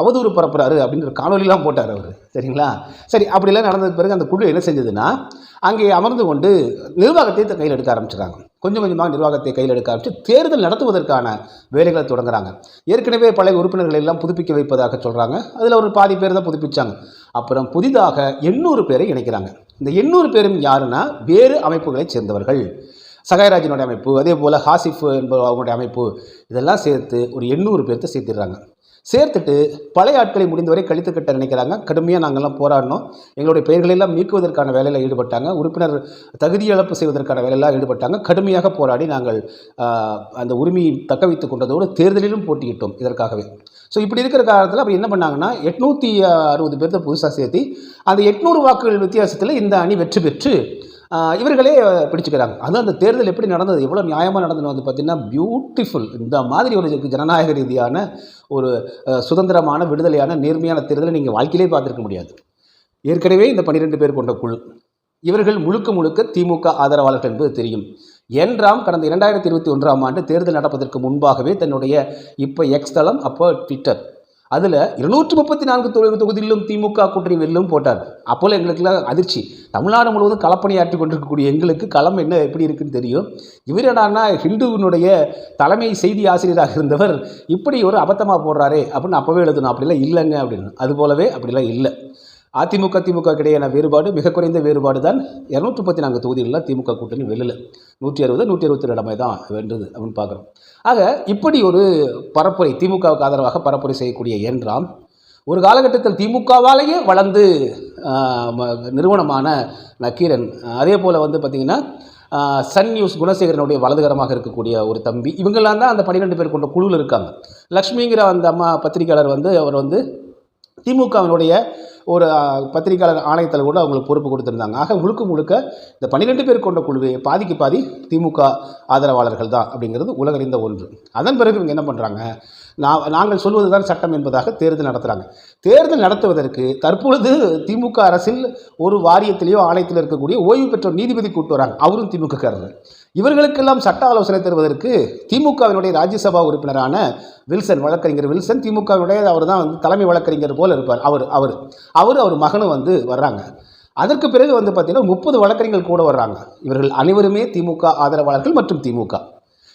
அவதூறு பரப்புறாரு அப்படின்ற காணொலிலாம் போட்டார் அவர். சரிங்களா? சரி அப்படிலாம் நடந்ததுக்கு பிறகு அந்த குழு என்ன செஞ்சதுன்னா அங்கே அமர்ந்து கொண்டு நிர்வாகத்தை கையில் எடுக்க ஆரம்பிச்சிடுறாங்க கொஞ்சம் கொஞ்சமாக நிர்வாகத்தை கையில் எடுக்க ஆரம்பித்து தேர்தல் நடத்துவதற்கான வேலைகளை தொடங்குறாங்க. ஏற்கனவே பழைய உறுப்பினர்களை எல்லாம் புதுப்பிக்க வைப்பதாக சொல்கிறாங்க அதில் ஒரு பாதி பேர் தான் புதுப்பிச்சாங்க. அப்புறம் புதிதாக எண்ணூறு பேரை இணைக்கிறாங்க. இந்த எண்ணூறு பேரும் யாருன்னா வேறு அமைப்புகளைச் சேர்ந்தவர்கள். சகாயராஜனுடைய அமைப்பு அதே போல் ஹாசிஃப் என்பவர் அமைப்பு இதெல்லாம் சேர்த்து ஒரு எண்ணூறு பேர்த்த சேர்த்துடுறாங்க. சேர்த்துட்டு பழைய ஆட்களை முடிந்தவரை கழித்து கட்ட நினைக்கிறாங்க. கடுமையாக நாங்கள்லாம் போராடினோம் எங்களுடைய பெயர்களெல்லாம் நீக்குவதற்கான வேலையில் ஈடுபட்டாங்க. உறுப்பினர் தகுதி இழப்பு செய்வதற்கான வேலையெல்லாம் ஈடுபட்டாங்க. கடுமையாக போராடி நாங்கள் அந்த உரிமையை தக்க வைத்து கொண்டதோடு தேர்தலிலும் போட்டியிட்டோம் இதற்காகவே. ஸோ இப்படி இருக்கிற காலத்தில் அப்போ என்ன பண்ணாங்கன்னா எட்நூற்றி அறுபது பேர்த்த புதுசாக சேர்த்து அந்த எட்நூறு வாக்குகள் வித்தியாசத்தில் இந்த அணி வெற்றி பெற்று இவர்களே பிடிச்சிக்கிறாங்க. அதுவும் அந்த தேர்தல் எப்படி நடந்தது? எவ்வளோ நியாயமாக நடந்தது? வந்து பார்த்திங்கன்னா பியூட்டிஃபுல் இந்த மாதிரி ஒரு ஜனநாயக ரீதியான ஒரு சுதந்திரமான விடுதலையான நேர்மையான தேர்தலை நீங்கள் வாழ்க்கையிலே பார்த்துருக்க முடியாது. ஏற்கனவே இந்த பன்னிரெண்டு பேர் கொண்ட குழு இவர்கள் முழுக்க முழுக்க திமுக ஆதரவாளர்கள் என்பது தெரியும். என்றாம் கடந்த இரண்டாயிரத்தி இருபத்தி ஒன்றாம் ஆண்டு தேர்தல் நடப்பதற்கு முன்பாகவே தன்னுடைய இப்போ எக்ஸ் தளம் அப்போ ட்விட்டர் அதில் இருநூற்றி முப்பத்தி நான்கு தொழில் தொகுதியிலும் திமுக கூட்டணி வெல்லும் போட்டார். அப்போல்லாம் எங்களுக்கெல்லாம் அதிர்ச்சி. தமிழ்நாடு முழுவதும் களப்பணியாற்றி கொண்டிருக்கக்கூடிய எங்களுக்கு களம் என்ன எப்படி இருக்குன்னு தெரியும். இவர் என்னன்னா ஹிந்துவினுடைய தலைமை செய்தி ஆசிரியராக இருந்தவர். இப்படி ஒரு அபத்தமாக போடுறாரே அப்படின்னு அப்போவே எழுதணும். அப்படிலாம் இல்லைங்க அப்படின்னு. அது போலவே அப்படிலாம் இல்லை. அதிமுக திமுக இடையான வேறுபாடு மிக குறைந்த வேறுபாடு தான் இரநூற்றி முப்பத்தி நான்கு தொகுதிகளில் திமுக கூட்டணி வெளில நூற்றி அறுபது நூற்றி அறுபத்தி ரெண்டு தான் வென்றது அப்படின்னு பார்க்குறோம். ஆக இப்படி ஒரு பரப்புரை திமுகவுக்கு ஆதரவாக பரப்புரை செய்யக்கூடிய என்றாம் ஒரு காலகட்டத்தில் திமுகவாலேயே வளர்ந்து நிறுவனமான நக்கீரன் அதே போல் வந்து பார்த்திங்கன்னா சன் நியூஸ் குணசேகரனுடைய வலதுகரமாக இருக்கக்கூடிய ஒரு தம்பி இவங்கெல்லாம் தான் அந்த பன்னிரெண்டு பேர் கொண்ட குழுவில் இருக்காங்க. லக்ஷ்மிங்கிற அந்த அம்மா பத்திரிக்கையாளர் வந்து அவர் வந்து திமுகவினுடைய ஒரு பத்திரிகையாளர் ஆணையத்தில் கூட அவங்களுக்கு பொறுப்பு கொடுத்துருந்தாங்க. ஆக முழுக்க முழுக்க இந்த பன்னிரெண்டு பேர் கொண்ட குழுவே பாதிக்கு பாதி திமுக ஆதரவாளர்கள் தான் அப்படிங்கிறது உலகறிந்த ஒன்று. அதன் பிறகு இவங்க என்ன பண்ணுறாங்க நான் நாங்கள் சொல்வது தான் சட்டம் என்பதாக தேர்தல் நடத்துகிறாங்க தேர்தல் நடத்துவதற்கு தற்பொழுது திமுக அரசில் ஒரு வாரியத்திலேயோ ஆணையத்தில் இருக்கக்கூடிய ஓய்வு பெற்ற நீதிபதி கூட்டு வராங்க. அவரும் திமுகக்காரர். இவர்களுக்கெல்லாம் சட்ட ஆலோசனை தருவதற்கு திமுகவினுடைய ராஜ்யசபா உறுப்பினரான வில்சன் வழக்கறிஞர் வில்சன் திமுகவினுடைய அவர் தான் வந்து தலைமை வழக்கறிஞர் போல் இருப்பார். அவர் அவர் அவர் அவர் மகனும் வந்து வர்றாங்க. அதற்கு பிறகு வந்து பார்த்திங்கன்னா முப்பது வழக்கறிஞர்கள் கூட வர்றாங்க. இவர்கள் அனைவருமே திமுக ஆதரவாளர்கள் மற்றும் திமுக.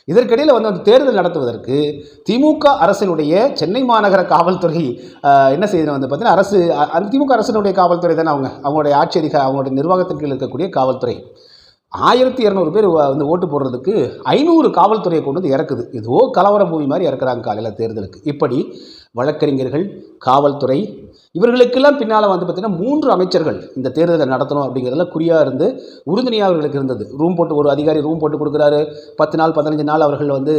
இதற்கிடையில் வந்து அந்த தேர்தல் நடத்துவதற்கு திமுக அரசினுடைய சென்னை மாநகர காவல்துறை என்ன செய்யுது வந்து பார்த்தீங்கன்னா அரசு அந்த திமுக அரசினுடைய காவல்துறை தானே அவங்க. அவங்களுடைய ஆட்சி அவங்களுடைய நிர்வாகத்தின் கீழ் இருக்கக்கூடிய காவல்துறை. ஆயிரத்தி இரநூறு பேர் வந்து ஓட்டு போடுறதுக்கு ஐநூறு காவல்துறையை கொண்டு வந்து இறக்குது. ஏதோ கலவர பூமி மாதிரி இறக்குறாங்க காலையில் தேர்தலுக்கு. இப்படி வழக்கறிஞர்கள் காவல்துறை இவர்களுக்கெல்லாம் பின்னால் வந்து பார்த்திங்கன்னா மூன்று அமைச்சர்கள் இந்த தேர்தலை நடத்தணும் அப்படிங்கிறதுல குறியாக இருந்து உறுதுணையாக அவர்களுக்கு இருந்தது. ரூம் போட்டு ஒரு அதிகாரி ரூம் போட்டு கொடுக்குறாரு. பத்து நாள் பதினஞ்சு நாள் அவர்கள் வந்து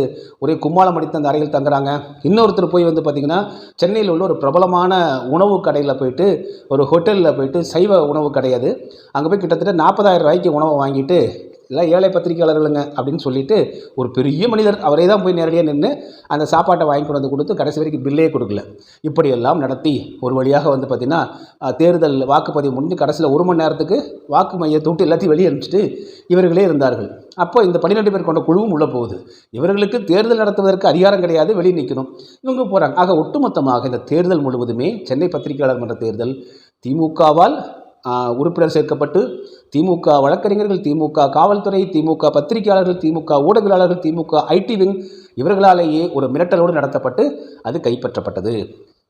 ஒரே கும்மாளம் அடித்து அந்த அறையில் தங்குறாங்க. இன்னொருத்தர் போய் வந்து பார்த்திங்கன்னா சென்னையில் உள்ள ஒரு பிரபலமான உணவு கடையில் போயிட்டு ஒரு ஹோட்டலில் போயிட்டு சைவ உணவு கிடையாது அங்கே போய் கிட்டத்தட்ட நாற்பதாயிரம் ரூபாய்க்கு உணவை வாங்கிட்டு எல்லாம் ஏழை பத்திரிகையாளர்களுங்க அப்படின்னு சொல்லிட்டு ஒரு பெரிய மனிதர் அவரே தான் போய் நேரடியாக நின்று அந்த சாப்பாட்டை வாங்கி கொண்டு வந்து கொடுத்து கடைசி வரைக்கும் பில்லே கொடுக்கல. இப்படியெல்லாம் நடத்தி ஒரு வழியாக வந்து பார்த்திங்கன்னா தேர்தல் வாக்குப்பதிவு முடிஞ்சு கடைசியில் ஒரு மணி நேரத்துக்கு வாக்கு மையத்தை விட்டு எல்லாத்தையும் வெளியே அனுப்பிச்சிட்டு இவர்களே இருந்தார்கள். அப்போ இந்த பன்னிரெண்டு பேர் கொண்ட குழுவும் உள்ளே போகுது. இவர்களுக்கு தேர்தல் நடத்துவதற்கு அதிகாரம் கிடையாது வெளியே நிற்கணும் இவங்க போகிறாங்க ஆக ஒட்டுமொத்தமாக இந்த தேர்தல் முழுவதுமே சென்னை பத்திரிகையாளர் மன்ற தேர்தல் திமுகவால் உறுப்பினர் சேர்க்கப்பட்டு திமுக வழக்கறிஞர்கள் திமுக காவல்துறை திமுக பத்திரிகையாளர்கள் திமுக ஊடகவியலாளர்கள் திமுக ஐடி விங் இவர்களாலேயே ஒரு மிரட்டலோடு நடத்தப்பட்டு அது கைப்பற்றப்பட்டது.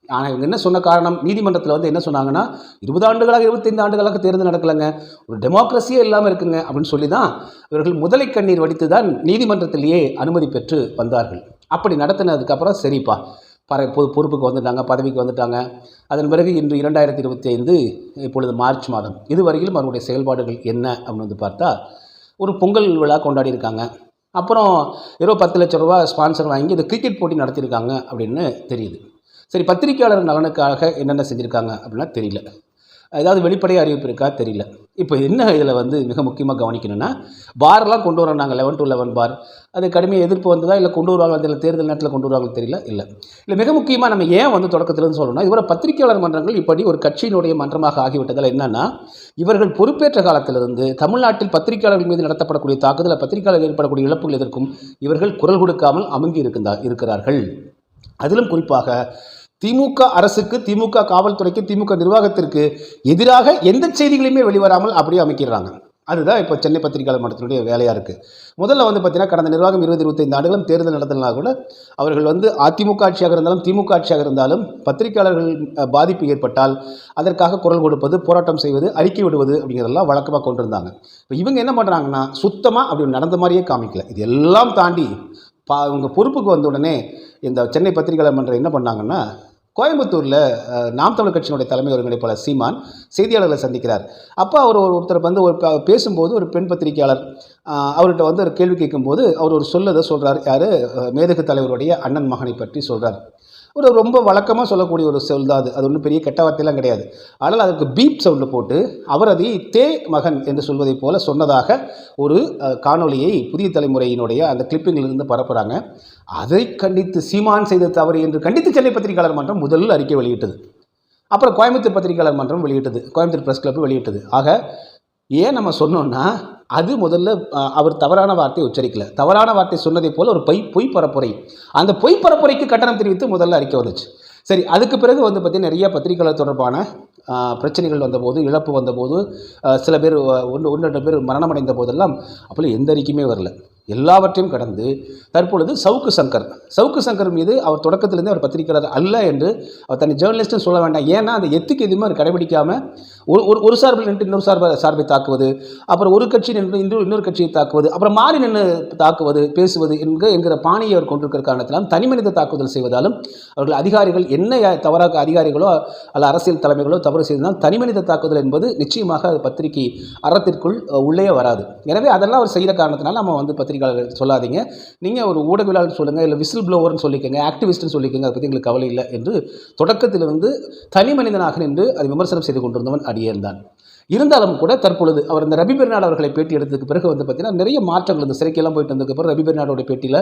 ஆனால் இவங்க என்ன சொன்ன காரணம்? நீதிமன்றத்தில் வந்து என்ன சொன்னாங்கன்னா இருபது ஆண்டுகளாக இருபத்தைந்து ஆண்டுகளாக தேர்தல் நடக்கலைங்க. ஒரு டெமோக்ரஸியே இல்லாமல் இருக்குங்க அப்படின்னு சொல்லி தான் இவர்கள் முதலை கண்ணீர் வடித்து தான் நீதிமன்றத்திலேயே அனுமதி பெற்று வந்தார்கள். அப்படி நடத்தினதுக்கப்புறம் சரிப்பா. பற பொது பொறுப்புக்கு வந்துட்டாங்க பதவிக்கு வந்துட்டாங்க. அதன் பிறகு இன்று இரண்டாயிரத்தி இருபத்தி ஐந்து இப்பொழுது மார்ச் மாதம். இதுவரையிலும் அவருடைய செயல்பாடுகள் என்ன அப்படின்னு வந்து பார்த்தா ஒரு பொங்கல் விழா கொண்டாடி இருக்காங்க. அப்புறம் ஏதோ பத்து லட்ச ரூபா ஸ்பான்சர் வாங்கி இந்த கிரிக்கெட் போட்டி நடத்தியிருக்காங்க அப்படின்னு தெரியுது. சரி பத்திரிக்கையாளர் நலனுக்காக என்னென்ன செஞ்சுருக்காங்க அப்படின்னா தெரியல. ஏதாவது வெளிப்படையாக அறிவிப்பு இருக்கா தெரியல. இப்போ என்ன இதில் வந்து மிக முக்கியமாக கவனிக்கணும்னா பார்லாம் கொண்டு வரோம் நாங்கள் லெவன் டு லெவன் பார். அது கடுமையாக எதிர்ப்பு வந்ததா இல்லை கொண்டு வருவாங்க அதில் தேர்தல் நேரத்தில் கொண்டு வருவாங்க தெரியல இல்லை. இல்லை மிக முக்கியமாக நம்ம ஏன் வந்து தொடக்கத்திலிருந்து சொல்லணும்னா இவரை பத்திரிகையாளர் மன்றங்கள் இப்படி ஒரு கட்சியினுடைய மன்றமாக ஆகிவிட்டதால் என்னென்னா இவர்கள் பொறுப்பேற்ற காலத்திலிருந்து தமிழ்நாட்டில் பத்திரிகையாளர்கள் மீது நடத்தப்படக்கூடிய தாக்குதல் பத்திரிகையாளர்கள் ஏற்படக்கூடிய இழப்புகள் எதற்கும் இவர்கள் குரல் கொடுக்காமல் அமுங்கி இருக்கின்றார் இருக்கிறார்கள். அதிலும் குறிப்பாக திமுக அரசுக்கு திமுக காவல்துறைக்கு திமுக நிர்வாகத்திற்கு எதிராக எந்த செய்திகளையுமே வெளிவராமல் அப்படியே அமைக்கிறாங்க. அதுதான் இப்போ சென்னை பத்திரிகையாளர் மன்றத்தினுடைய வேலையாக இருக்குது முதல்ல வந்து பார்த்தீங்கன்னா கடந்த நிர்வாகம் இருபது இருபத்தைந்து ஆண்டுகளும் தேர்தல் நடத்தினா கூட அவர்கள் வந்து அதிமுக ஆட்சியாக இருந்தாலும் திமுக ஆட்சியாக இருந்தாலும் பத்திரிகையாளர்கள் பாதிப்பு ஏற்பட்டால் அதற்காக குரல் கொடுப்பது போராட்டம் செய்வது அறிக்கை விடுவது அப்படிங்கிறதெல்லாம் வழக்கமாக கொண்டிருந்தாங்க. இப்போ இவங்க என்ன பண்ணுறாங்கன்னா சுத்தமாக அப்படி நடந்த மாதிரியே காமிக்கல. இது எல்லாம் தாண்டி பா இவங்க பொறுப்புக்கு வந்த உடனே இந்த சென்னை பத்திரிகையாளர் மன்றம் என்ன பண்ணாங்கன்னா கோயம்புத்தூரில் நாம் தமிழ் கட்சியினுடைய தலைமை ஒருங்கிணைப்பாளர் சீமான் செய்தியாளர்களை சந்திக்கிறார். அப்போ அவர் ஒரு ஒருத்தர் வந்து ஒரு பேசும்போது ஒரு பெண் பத்திரிகையாளர் அவர்கிட்ட வந்து ஒரு கேள்வி கேட்கும்போது அவர் ஒரு சொல்லதை சொல்கிறார் யார்? மேதகு தலைவருடைய அண்ணன் மகனை பற்றி சொல்கிறார் ஒரு ரொம்ப வழக்கமாக சொல்லக்கூடிய ஒரு சொல் தான் அது. அது ஒன்றும் பெரிய கெட்ட வார்த்தையெல்லாம் கிடையாது. ஆனால் அதுக்கு பீப் சவுண்டு போட்டு அவர் அதை தே மகன் என்று சொல்வதைப் போல சொன்னதாக ஒரு காணொலியை புதிய தலைமுறையினுடைய அந்த கிளிப்பிங்கிலிருந்து பரப்புகிறாங்க அதை கண்டித்து சீமான் செய்த தவறு என்று கண்டித்து சென்னை பத்திரிகையாளர் மன்றம் முதல் அறிக்கை வெளியிட்டது. அப்புறம் கோயம்புத்தூர் பத்திரிகையாளர் மன்றம் வெளியிட்டது. கோயம்புத்தூர் ப்ரெஸ் கிளப் வெளியிட்டது. ஆக ஏன் நம்ம சொன்னோன்னா அது முதல்ல அவர் தவறான வார்த்தையை உச்சரிக்கல. தவறான வார்த்தை சொன்னதை போல் ஒரு பொய் பொய் பரப்புரை. அந்த பொய் பரப்புரைக்கு கட்டணம் தெரிவித்து முதல்ல அறிக்கை வந்துச்சு. சரி அதுக்கு பிறகு வந்து பார்த்திங்கன்னா நிறைய பத்திரிகையாளர் தொடர்பான பிரச்சனைகள் வந்தபோது இழப்பு வந்தபோது சில பேர் ஒன்று ஒன்று ரெண்டு பேர் மரணமடைந்த போதெல்லாம் அப்போல்லாம் எந்த அறிக்கையுமே வரல. எல்லாவற்றையும் கடந்து தற்பொழுது சவுக்கு சங்கர். சவுக்கு சங்கர் மீது அவர் தொடக்கத்திலிருந்தே அவர் பத்திரிக்கிறார் அல்ல என்று அவர் தன்னை ஜேர்னலிஸ்ட்னு சொல்ல வேண்டாம். ஏன்னா அந்த எத்துக்கு எதுவுமே அவர் கடைபிடிக்காமல் ஒரு ஒரு ஒரு சார்பில் நின்று இன்னொரு சார்பை சார்பை தாக்குவது அப்புறம் ஒரு கட்சி நின்று இன்னொரு இன்னொரு கட்சியை தாக்குவது அப்புறம் மாறி நின்று தாக்குவது பேசுவது என்கிற என்கிற பாணியை அவர் கொண்டிருக்கிற தனி தனிமனித தாக்குதல் செய்வதாலும் அவர்கள் அதிகாரிகள் என்ன தவறாக அதிகாரிகளோ அல்ல அரசியல் தலைமைகளோ தவறு செய்ததால் தனிமனித தாக்குதல் என்பது நிச்சயமாக பத்திரிகை அறத்திற்குள் உள்ளே வராது. எனவே அதெல்லாம் அவர் செய்கிற காரணத்தினால் நம்ம வந்து பத்திரிகையாளர் சொல்லாதீங்க. நீங்கள் ஒரு ஊடகவியலாளர் சொல்லுங்கள் இல்லை விசில் ப்ளோவர்னு சொல்லிக்கோங்க ஆக்டிவிஸ்ட்னு சொல்லிக்கோங்க அதை பற்றி எங்களுக்கு கவலை இல்லை என்று தொடக்கத்தில் வந்து தனி மனிதனாக நின்று அதை விமர்சனம் செய்து கொண்டிருந்தவன் அடியேன் தான் இருந்தாலும் கூட தற்பொழுது அவர் இந்த ரவி பெருநாடு அவர்களை பேட்டி எடுத்ததுக்கு பிறகு வந்து பார்த்தீங்கன்னா நிறைய மாற்றங்கள் இந்த சிறைக்கெல்லாம் போயிட்டு வந்ததுக்கு அப்புறம் ரவி பெருநாடோட பேட்டியில்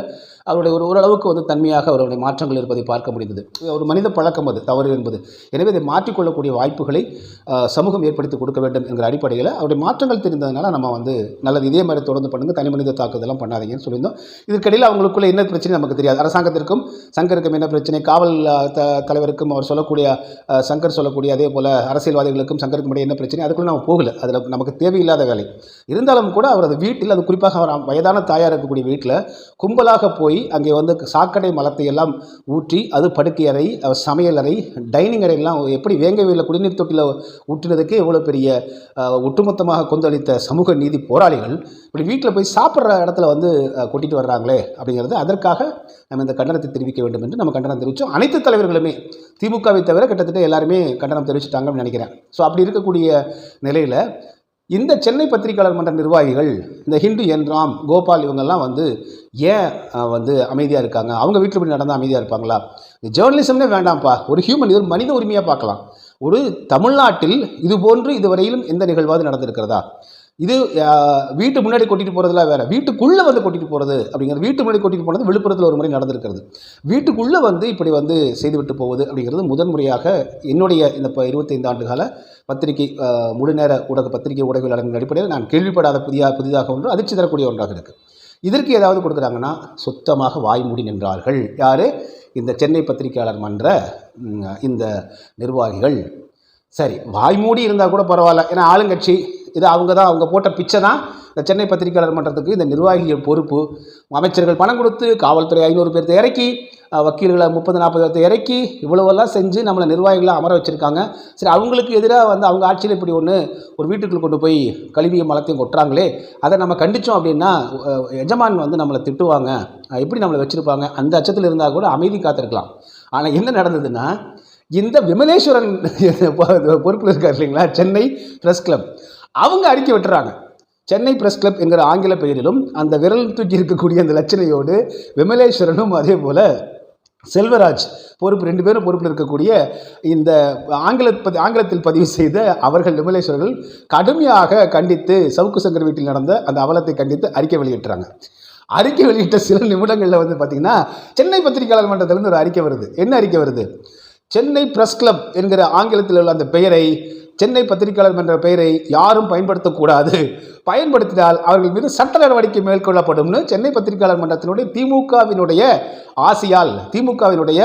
அவருடைய ஒரு ஓரளவுக்கு வந்து தன்மையாக அவருடைய மாற்றங்கள் இருப்பதை பார்க்க முடிந்தது. ஒரு மனித பழக்கம் அது தவறு என்பது. எனவே இதை மாற்றிக்கொள்ளக்கூடிய வாய்ப்புகளை சமூகம் ஏற்படுத்தி கொடுக்க வேண்டும் என்கிற அடிப்படையில் அவருடைய மாற்றங்கள் தெரிந்ததுனால நம்ம வந்து நல்லது இதே மாதிரி தொடர்ந்து பண்ணுங்க தனி மனித தாக்குதலாம் பண்ணாதீங்கன்னு சொல்லியிருந்தோம். இதற்கிடையில் அவங்களுக்குள்ள என்ன பிரச்சனை நமக்கு தெரியாது. அரசாங்கத்திற்கும் சங்கருக்கும் என்ன பிரச்சனை? காவல் த தலைவருக்கும் அவர் சொல்லக்கூடிய சங்கர் சொல்லக்கூடிய அதே போல் அரசியல்வாதிகளுக்கும் சங்கருக்கும் இடையே என்ன பிரச்சனை? அதுக்குள்ள நம்ம போகல. அதில் நமக்கு தேவையில்லாத வேலை. இருந்தாலும் கூட அவரது வீட்டில் அது குறிப்பாக அவர் வயதான தாயார் இருக்கக்கூடிய வீட்டில் கும்பலாக போய் அங்கே வந்து சாக்கடை மலத்தை எல்லாம் ஊற்றி அது படுக்கை அறை சமையல் அறை டைனிங் அறையெல்லாம் எப்படி வேங்கவியில் குடிநீர் தொட்டியில் ஊற்றினதுக்கே இவ்வளோ பெரிய ஒட்டுமொத்தமாக கொந்தளித்த சமூக நீதி போராளிகள் இப்படி வீட்டில் போய் சாப்பிட்ற இடத்துல வந்து அஹ், கொட்டிட்டு வர்றாங்களே அப்படிங்கிறது அதற்காக நம்ம இந்த கண்டனத்தை தெரிவிக்க வேண்டும் என்று நம்ம கண்டனம் தெரிவித்தோம் அனைத்து தலைவர்களுமே திமுகவை தவிர கிட்டத்தட்ட எல்லாருமே கண்டனம் தெரிவிச்சிட்டாங்கன்னு நினைக்கிறேன். ஸோ அப்படி இருக்கக்கூடிய நிலையில் இந்த சென்னை பத்திரிகையாளர் மன்ற நிர்வாகிகள் இந்த ஹிந்து என்ராம் கோபால் இவங்கெல்லாம் வந்து ஏன் வந்து அமைதியாக இருக்காங்க? அவங்க வீட்டில் போய் நடந்தால் அமைதியாக இருப்பாங்களா? இந்த ஜேர்னலிசம்னே வேண்டாம்ப்பா. ஒரு ஹியூமன் இது ஒரு மனித உரிமையாக பார்க்கலாம். ஒரு தமிழ்நாட்டில் இது போன்று இதுவரையிலும் எந்த நிகழ்வாவது நடந்திருக்கிறதா? இது வீட்டு முன்னாடி கொட்டிட்டு போகிறதுலாம் வேற. வீட்டுக்குள்ளே வந்து கொட்டிட்டு போகிறது அப்படிங்கிறது வீட்டு முன்னாடி கொட்டிட்டு போனது விழுப்புரத்தில் ஒரு முறை நடந்திருக்கிறது. வீட்டுக்குள்ளே வந்து இப்படி வந்து செய்துவிட்டு போவது அப்படிங்கிறது முதன்முறையாக என்னுடைய இந்த இப்போ இருபத்தைந்து ஆண்டு கால பத்திரிகை முழுநேர ஊடக பத்திரிகை ஊடகவியலாளர்கள் அடிப்படையில் நான் கேள்விப்படாத புதிய புதிதாக ஒன்று அதிர்ச்சி தரக்கூடிய ஒன்றாக இருக்குது இதற்கு ஏதாவது கொடுக்குறாங்கன்னா சுத்தமாக வாய் மூடி நின்றார்கள். யார்? இந்த சென்னை பத்திரிகையாளர் மன்ற இந்த நிர்வாகிகள். சரி வாய்மூடி இருந்தால் கூட பரவாயில்ல. ஏன்னா ஆளுங்கட்சி இது அவங்க தான் அவங்க போட்ட பிச்சை தான் இந்த சென்னை பத்திரிகையாளர் மன்றத்துக்கு இந்த நிர்வாகிகள் பொறுப்பு. அமைச்சர்கள் பணம் கொடுத்து காவல்துறை ஐநூறு பேர்த்த இறக்கி வக்கீல்களை முப்பது நாற்பது பேர்த்த இறக்கி இவ்வளவெல்லாம் செஞ்சு நம்மளை நிர்வாகிகளை அமர வச்சுருக்காங்க. சரி அவங்களுக்கு எதிராக வந்து அவங்க ஆட்சியில் இப்படி ஒன்று ஒரு வீட்டுக்குள்ளே கொண்டு போய் கழுவியும் மலத்தையும் கொட்டுறாங்களே அதை நம்ம கண்டித்தோம் அப்படின்னா எஜமான் வந்து நம்மளை திட்டுவாங்க. எப்படி நம்மளை வச்சுருப்பாங்க? அந்த அச்சத்தில் இருந்தால் கூட அமைதி காத்திருக்கலாம். ஆனால் என்ன நடந்ததுன்னா இந்த விமலேஸ்வரன் பொறுப்பில் இருக்கார் இல்லைங்களா? Chennai press club. அவங்க அறிக்கை விட்டுறாங்க. சென்னை பிரஸ் கிளப் என்கிற ஆங்கில பெயரிலும் அந்த விரல் தூக்கி இருக்கக்கூடிய அந்த லட்சணையோடு விமலேஸ்வரனும் அதே போல் செல்வராஜ் பொறுப்பு ரெண்டு பேரும் பொறுப்பில் இருக்கக்கூடிய இந்த ஆங்கில பதி- ஆங்கிலத்தில் பதிவு செய்த அவர்கள் விமலேஸ்வரர்கள் கடுமையாக கண்டித்து சவுக்கு சங்கர் வீட்டில் நடந்த அந்த அவலத்தை கண்டித்து அறிக்கை வெளியிட்டுறாங்க. அறிக்கை வெளியிட்ட சில நிமிடங்களில் வந்து பார்த்திங்கன்னா சென்னை பத்திரிகையாளர் மன்றத்திலிருந்து ஒரு அறிக்கை வருது. என்ன அறிக்கை வருது? சென்னை பிரஸ் கிளப் என்கிற ஆங்கிலத்தில் உள்ள அந்த பெயரை சென்னை பத்திரிகையாளர் என்ற பெயரை யாரும் பயன்படுத்தக்கூடாது. பயன்படுத்தினால் அவர்கள் மீது சட்ட நடவடிக்கை மேற்கொள்ளப்படும்னு சென்னை பத்திரிகையாளர் மன்றத்தினுடைய திமுகவினுடைய ஆசியால் திமுகவினுடைய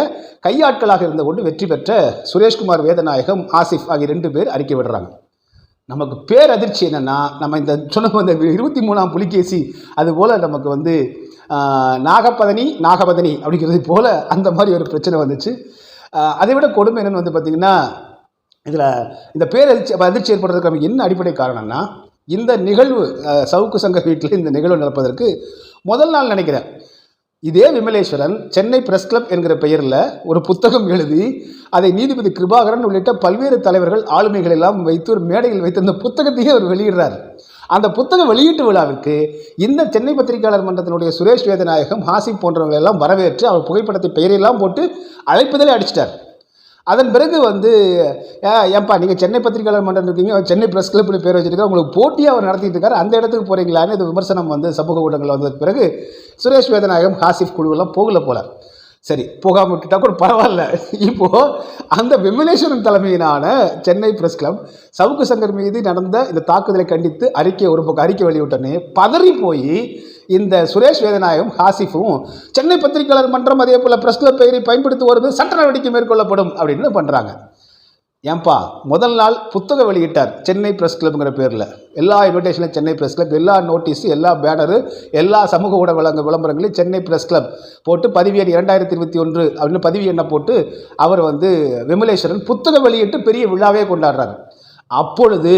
கையாட்களாக இருந்து கொண்டு வெற்றி பெற்ற சுரேஷ்குமார் வேதநாயகம் ஆசிஃப் ஆகிய ரெண்டு பேர் அறிக்கை விடுறாங்க. நமக்கு பேரதிர்ச்சி என்னென்னா நம்ம இந்த சொன்ன இந்த இருபத்தி மூணாம் புலிகேசி அதுபோல் நமக்கு வந்து நாகப்பதனி நாகபதனி அப்படிங்கிறது போல் அந்த மாதிரி ஒரு பிரச்சனை வந்துச்சு. அதை விட கொடுமை என்னென்னு வந்து பார்த்திங்கன்னா இதில் இந்த பேரதிர்ச்சி அதிர்ச்சி ஏற்படுறதுக்கு என்ன அடிப்படை காரணம்னா இந்த நிகழ்வு சவுக்கு சங்க வீட்டில் இந்த நிகழ்வு நடப்பதற்கு முதல் நாள் நினைக்கிறேன். இதே விமலேஸ்வரன் சென்னை பிரஸ் கிளப் என்கிற பெயரில் ஒரு புத்தகம் எழுதி அதை நீதிபதி கிருபாகரன் உள்ளிட்ட பல்வேறு தலைவர்கள் ஆளுமைகள் எல்லாம் வைத்து ஒரு மேடையில் வைத்து அந்த புத்தகத்தையே அவர் வெளியிடுறார். அந்த புத்தக வெளியீட்டு விழாவிற்கு இந்த சென்னை பத்திரிகையாளர் மன்றத்தினுடைய சுரேஷ் வேதநாயகம் ஹாசிப் போன்றவர்கள் எல்லாம் வரவேற்று அவர் புகைப்படத்தை பெயரெல்லாம் போட்டு அழைப்பதிலே அடிச்சிட்டார். அதன் பிறகு வந்து "ஏ, ஏன்பா நீங்கள் சென்னை பத்திரிகையாளர் மன்றம் இருக்கீங்க சென்னை ப்ரெஸ் கிளப்னு பேர் வச்சுருக்காரு உங்களுக்கு போட்டியாக அவர் நடத்திட்டு இருக்காரு அந்த இடத்துக்கு போகிறீங்களான்னு இது விமர்சனம் வந்து சமூக ஊடகங்களில் வந்ததுக்கு பிறகு சுரேஷ் வேதநாயகம் ஹாசிஃப் குழுவெல்லாம் போகல போல. சரி போகாமல் விட்டுட்டா கூட பரவாயில்ல. இப்போது அந்த விமலேஸ்வரன் தலைமையிலான சென்னை பிரஸ் கிளப் சவுக்கு சங்கர் மீது நடந்த இந்த தாக்குதலை கண்டித்து அறிக்கை ஒரு பக்கம் அறிக்கை வெளியிட்டோன்னே பதறி போய் இந்த சுரேஷ் வேதநாயகம் ஹாசிஃபும் சென்னை பத்திரிகையாளர் மன்றம் அதே போல் பிரஸ் கிளப் பெயரை வருவது சட்ட நடவடிக்கை மேற்கொள்ளப்படும் அப்படின்னு பண்ணுறாங்க ஏன்பா முதல் நாள் புத்தக வெளியிட்டார் சென்னை பிரஸ் கிளப்ங்கிற பேரில். எல்லா இன்விடேஷனும் சென்னை ப்ரெஸ் கிளப் எல்லா நோட்டீஸு எல்லா பேனரு எல்லா சமூக ஊடக விளங்க விளம்பரங்களையும் சென்னை பிரஸ் கிளப் போட்டு பதிவு எண் இரண்டாயிரத்தி இருபத்தி ஒன்று அப்படின்னு பதிவு எண்ணை போட்டு அவர் வந்து விமலேஸ்வரன் புத்தக வெளியிட்டு பெரிய விழாவே கொண்டாடுறாரு. அப்பொழுது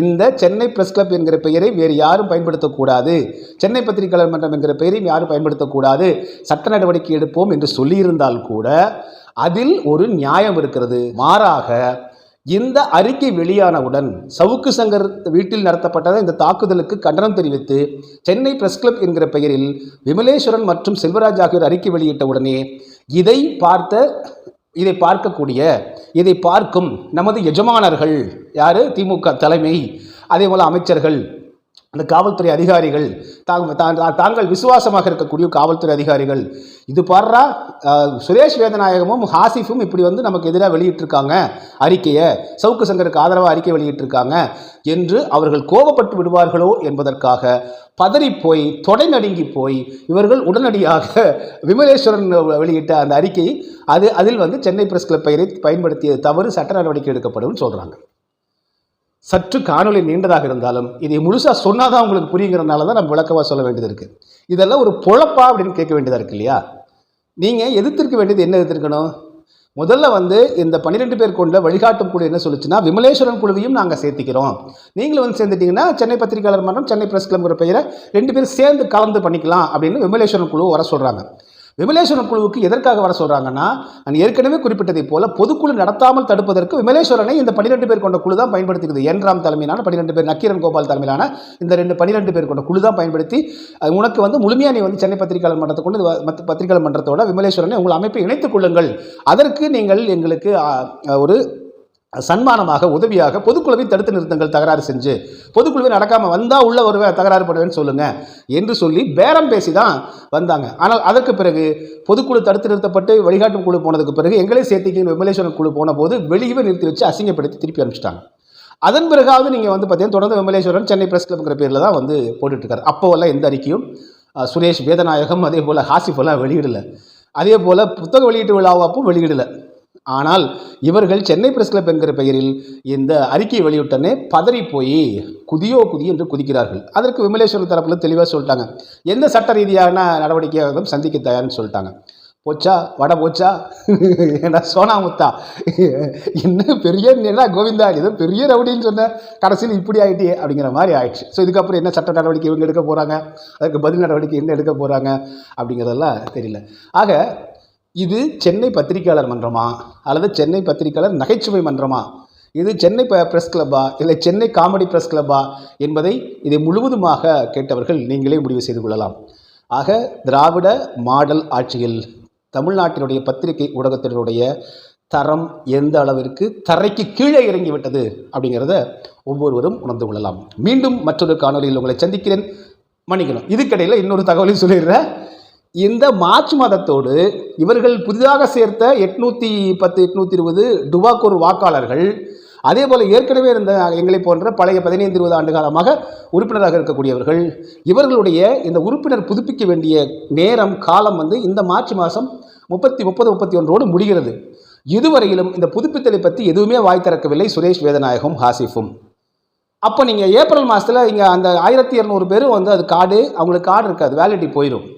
இந்த சென்னை பிரஸ் கிளப் என்கிற பெயரை வேறு யாரும் பயன்படுத்தக்கூடாது. சென்னை பத்திரிகையாளர் மன்றம் என்கிற பெயரையும் யாரும் பயன்படுத்தக்கூடாது. சட்ட நடவடிக்கை எடுப்போம் என்று சொல்லியிருந்தால் கூட அதில் ஒரு நியாயம் இருக்கிறது. மாறாக இந்த அறிக்கை வெளியானவுடன் சவுக்கு சங்கர் வீட்டில் நடத்தப்பட்ட இந்த தாக்குதலுக்கு கண்டனம் தெரிவித்து சென்னை பிரஸ் கிளப் என்கிற பெயரில் விமலேஸ்வரன் மற்றும் செல்வராஜ் ஆகியோர் அறிக்கை வெளியிட்ட உடனே இதை பார்த்த இதை பார்க்கக்கூடிய இதை பார்க்கும் நமது எஜமானர்கள் யார்? திமுக தலைமை அதே போல் அமைச்சர்கள் அந்த காவல்துறை அதிகாரிகள் தாங்க- தா- தாங்கள் விசுவாசமாக இருக்கக்கூடிய காவல்துறை அதிகாரிகள் இது பாடுறா சுரேஷ் வேதநாயகமும் ஹாசிஃபும் இப்படி வந்து நமக்கு எதிராக வெளியிட்டிருக்காங்க அறிக்கையை. சவுக்கு சங்கருக்கு ஆதரவாக அறிக்கை வெளியிட்டிருக்காங்க என்று அவர்கள் கோபப்பட்டு விடுவார்களோ என்பதற்காக பதறிப்போய் தொடை நடுங்கி போய் இவர்கள் உடனடியாக விமலேஸ்வரன் வெளியிட்ட அந்த அறிக்கை அது அதில் வந்து சென்னை பிரஸ் கிளப் பெயரை பயன்படுத்திய தவறு சட்ட நடவடிக்கை எடுக்கப்படும் சொல்கிறாங்க சற்று காணொளி நீண்டதாக இருந்தாலும் இதை முழுசாக சொன்னாதான் உங்களுக்கு புரியுங்கிறனால தான் நம்ம விளக்கமாக சொல்ல வேண்டியது இருக்குது இதெல்லாம் ஒரு பொழப்பா அப்படின்னு கேட்க வேண்டியதாக இருக்கு இல்லையா? நீங்கள் எதிர்த்திருக்க வேண்டியது என்ன எதிர்க்கணும்? முதல்ல வந்து இந்த பன்னிரெண்டு பேர் கொண்ட வழிகாட்டும் குழு என்ன சொல்லுச்சுன்னா விமலேஸ்வரன் குழுவையும் நாங்கள் சேர்த்திக்கிறோம். நீங்களும் வந்து சேர்ந்துட்டிங்கன்னா சென்னை பத்திரிகையாளர் மன்றம் சென்னை பிரஸ் கிளம்புற பெயரை ரெண்டு பேரும் சேர்ந்து கலந்து பண்ணிக்கலாம் அப்படின்னு விமலேஸ்வரன் குழு வர சொல்கிறாங்க விமலேஸ்வரன் குழுவுக்கு எதற்காக வர சொல்கிறாங்கன்னா நான் ஏற்கனவே குறிப்பிட்டதைப் போல பொதுக்குழு நடத்தாமல் தடுப்பதற்கு விமலேஸ்வரனை இந்த பன்னிரெண்டு பேர் கொண்ட குழு தான் பயன்படுத்திக்கிறது என்ராம் தலைமையிலான பன்னிரெண்டு பேர் நக்கீரன் கோபால் தலைமையிலான இந்த ரெண்டு பன்னிரெண்டு பேர் கொண்ட குழு தான் பயன்படுத்தி உனக்கு வந்து முழுமையாக நீ வந்து சென்னை பத்திரிகையாளர் மன்றத்தை கொண்டு மற்ற பத்திரிகையாளர் மன்றத்தோட விமலேஸ்வரனை உங்கள் அமைப்பை இணைத்துக் கொள்ளுங்கள். அதற்கு நீங்கள் எங்களுக்கு ஒரு சன்மானமாக உதவியாக பொதுக்குழுவை தடுத்து நிறுத்தங்கள் தகராறு செஞ்சு பொதுக்குழுவை நடக்காமல் வந்தால் உள்ள ஒரு தகராறு பண்ணுவேன்னு சொல்லுங்க என்று சொல்லி பேரம் பேசி தான் வந்தாங்க. ஆனால் அதற்கு பிறகு பொதுக்குழு தடுத்து நிறுத்தப்பட்டு வழிகாட்டும் குழு போனதுக்கு பிறகு எங்களே சேர்த்திக்கு விமலேஸ்வரன் குழு போன போது வெளியவே நிறுத்தி வச்சு அசிங்கப்படுத்தி திருப்பி அனுப்பிச்சிட்டாங்க. அதன் பிறகாவது நீங்கள் வந்து பார்த்தீங்கன்னா தொடர்ந்து விமலேஸ்வரன் சென்னை பிரஸ் கிளப்ங்கிற பேரில் தான் வந்து போட்டுட்ருக்காரு. அப்போவெல்லாம் எந்த அறிக்கையும் சுரேஷ் வேதநாயகம் அதே போல் ஹாசிஃபெல்லாம் வெளியிடலை. அதே போல் புத்தக வெளியீட்டு விழாவப்போ வெளியிடலை. ஆனால் இவர்கள் சென்னை பிரஸ் கிளப் என்கிற பெயரில் இந்த அறிக்கையை வெளியிட்டனே பதறி போய் குதியோ குதி என்று குதிக்கிறார்கள். அதற்கு விமலேஸ்வரன் தரப்பில் தெளிவாக சொல்லிட்டாங்க. எந்த சட்ட ரீதியான நடவடிக்கையாகவும் சந்திக்க தயார்னு சொல்லிட்டாங்க. போச்சா? வட போச்சா? ஏன்னா சோனாமுத்தா என்ன பெரிய என்ன கோவிந்தா? ஏதோ பெரிய ரவுடின்னு சொன்ன. கடைசியில் இப்படி ஆகிட்டே அப்படிங்கிற மாதிரி ஆயிடுச்சு. ஸோ இதுக்கப்புறம் என்ன சட்ட நடவடிக்கை இவங்க எடுக்க போகிறாங்க அதுக்கு பதில் நடவடிக்கை என்ன எடுக்க போகிறாங்க அப்படிங்கிறதெல்லாம் தெரியல. ஆக இது சென்னை பத்திரிகையாளர் மன்றமா? அல்லது சென்னை பத்திரிகையாளர் நகைச்சுவை மன்றமா? இது சென்னை ப ப்ரெஸ் கிளப்பா இல்லை சென்னை காமெடி ப்ரெஸ் கிளப்பா என்பதை இதை முழுவதுமாக கேட்டவர்கள் நீங்களே முடிவு செய்து கொள்ளலாம். ஆக திராவிட மாடல் ஆட்சியில் தமிழ்நாட்டினுடைய பத்திரிகை ஊடகத்தினுடைய தரம் எந்த அளவிற்கு தரைக்கு கீழே இறங்கிவிட்டது அப்படிங்கிறத ஒவ்வொருவரும் உணர்ந்து கொள்ளலாம். மீண்டும் மற்றொரு காணொலியில் உங்களை சந்திக்கிறேன். மன்னிக்கணும். இதுக்கிடையில் இன்னொரு தகவலையும் சொல்லிடுறேன். இந்த மார்ச் மாதத்தோடு இவர்கள் புதிதாக சேர்த்த எட்நூற்றி பத்து எட்நூற்றி இருபது டுபாக்கூர் வாக்காளர்கள் அதே போல் ஏற்கனவே இருந்த எங்களை போன்ற பழைய பதினைந்து இருபது ஆண்டு காலமாக உறுப்பினராக இருக்கக்கூடியவர்கள் இவர்களுடைய இந்த உறுப்பினர் புதுப்பிக்க வேண்டிய நேரம் காலம் வந்து இந்த மார்ச் மாதம் முப்பத்தி முப்பது முப்பத்தி ஒன்றோடு முடிகிறது. இதுவரையிலும் இந்த புதுப்பித்தலை பற்றி எதுவுமே வாய் திறக்கவில்லை சுரேஷ் வேதநாயகம் ஹாசிஃபும். அப்போ நீங்கள் ஏப்ரல் மாதத்தில் இங்கே அந்த ஆயிரத்தி இரநூறு பேரும் வந்து அது கார்டு அவங்களுக்கு கார்டு இருக்காது வேலிட்டி போயிடும்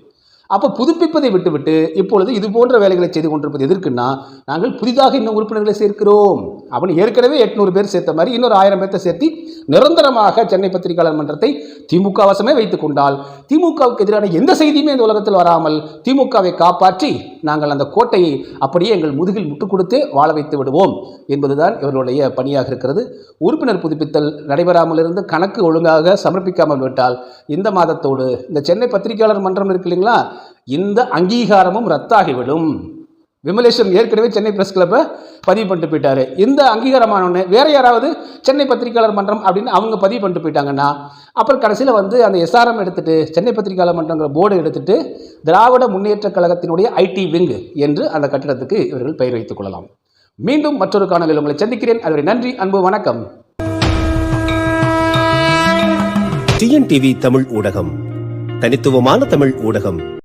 அப்போ புதுப்பிப்பதை விட்டுவிட்டு இப்பொழுது இது போன்ற வேலைகளை செய்து கொண்டிருப்பது எதற்குன்னா நாங்கள் புதிதாக இன்னும் உறுப்பினர்களை சேர்க்கிறோம். அவன் ஏற்கனவே எட்நூறு பேர் சேர்த்த மாதிரி இன்னொரு ஆயிரம் பேர்த்த சேர்த்து நிரந்தரமாக சென்னை பத்திரிகையாளர் மன்றத்தை திமுக வசமே வைத்துக் கொண்டால் திமுகவுக்கு எதிரான எந்த செய்தியுமே இந்த உலகத்தில் வராமல் திமுகவை காப்பாற்றி நாங்கள் அந்த கோட்டையை அப்படியே எங்கள் முதுகில் முட்டுக் கொடுத்து வாழ வைத்து விடுவோம் என்பதுதான் இவர்களுடைய பணியாக இருக்கிறது. உறுப்பினர் புதுப்பித்தல் நடைபெறாமல் இருந்து கணக்கு ஒழுங்காக சமர்ப்பிக்காமல் விட்டால் இந்த மாதத்தோடு இந்த சென்னை பத்திரிகையாளர் மன்றம் இருக்கு இல்லைங்களா? இந்த அங்கீகாரமும் ரத்தாகிவிடும். விமலேஸ்வரன் ஏற்கனவே சென்னை பிரஸ் கிளப்பை பதிவு பண்ணிட்டு போயிட்டாரு. இந்த அங்கீகாரமானோடனே வேற யாராவது சென்னை பத்திரிகையாளர் மன்றம் அப்படின்னு அவங்க பதிவு பண்ணிட்டு போயிட்டாங்கன்னா அப்புறம் கடைசியில் வந்து அந்த எஸ்ஆர்எம் எடுத்துட்டு சென்னை பத்திரிகையாளர் மன்றங்கிற போர்டு எடுத்துட்டு திராவிட முன்னேற்றக் கழகத்தினுடைய ஐடி விங் என்று அந்த கட்டிடத்துக்கு இவர்கள் பெயர் வைத்துக் கொள்ளலாம். மீண்டும் மற்றொரு காணொலியில் உங்களை சந்திக்கிறேன். அதுவரை நன்றி அன்பு வணக்கம். டிஎன்டிவி தமிழ் ஊடகம். தனித்துவமான தமிழ் ஊடகம்.